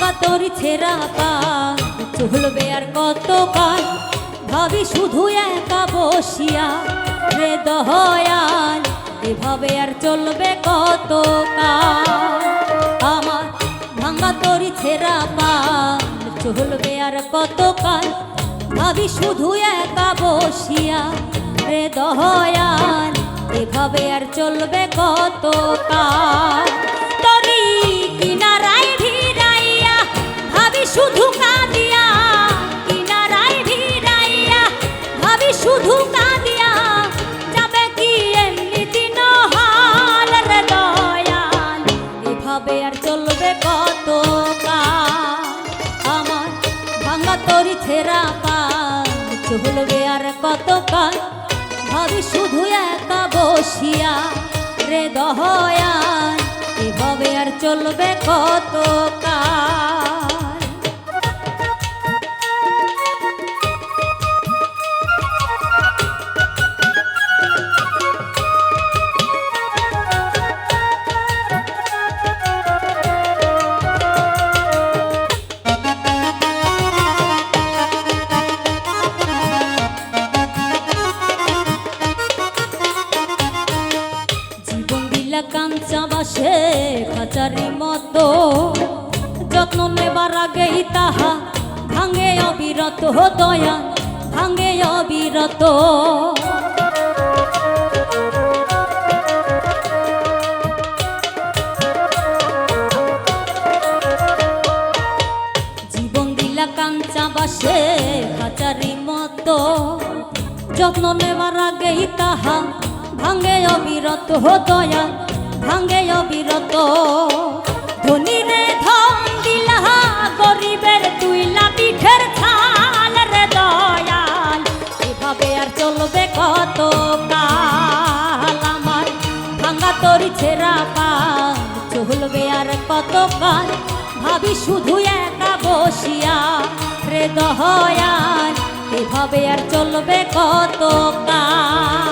তোর ছেঁড়া পা চলবে আর কত কাল ভাবি শুধু একা বসিয়া রে দয়াল এভাবে আর চলবে কত কাল? আমার ভাঙা তোর ছেঁড়া পা চলবে আর কত কাল? ভাবি শুধু একা বসিয়া রে দয়াল এভাবে আর চলবে কত কাল? তরি ছেঁড়া পাল, চলবে আর কত কাল শুধু একা বসিয়া রে দয়াল, এভাবে আর চলবে কত কাল বাসে খাঁচারি মতো যত্ন নেবার আগেই তাহা ভাঙে অবিরত দয়া, ভাঙে অবিরত। জীবন দিলা কাঞ্চা বাসে খাঁচারি মতো যত্ন নেবার আগেই তাহা ভাঙে অবিরত দয়া ভাঙে অবিরত। ধনী রে ধন দিলা গরিবের তুইলা পিঠের ছাল রে দয়াল। এভাবে আর চলবে কত কাল আমার ভাঙা তরি ছেঁড়া পাল, চলবে আর কত কাল ভাবি শুধু একা বসিয়া রে দয়াল, এভাবে আর চলবে কত কাল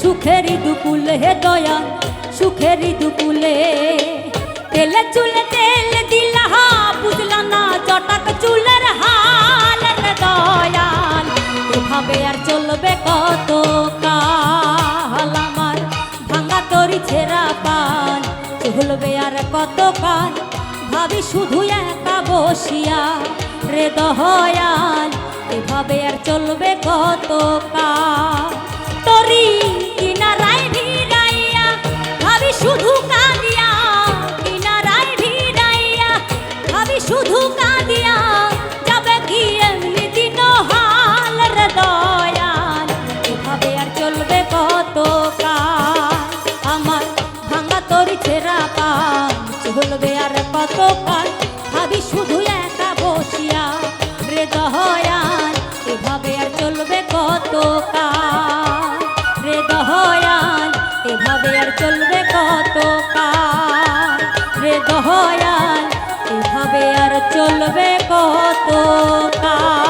সুখেরই দুকুলে হে দয়া সুখেরই দুকুলে তেলে চুলে তেল দিলা হা, বুঝলা না চটাক চুলের হাল রে দয়াল। এভাবে আর চলবে কত কাল আমার, ভাঙা তরি ছেঁড়া পাল। চলবে আর কত কাল ভাবি শুধু একা বসিয়া রে দয়াল। এভাবে আর চলবে কত কাল শুধু কাঁদিয়া যাবে কি এমনি দিন হাল রে চলবে কত কাল আমার ভাঙা তরি ছেঁড়া আর কত কাল শুধু একা বসিয়া রে দয়াল, এভাবে চলবে কত রে দয়াল, এভাবে আর চলবে কত চলবে কত কাল?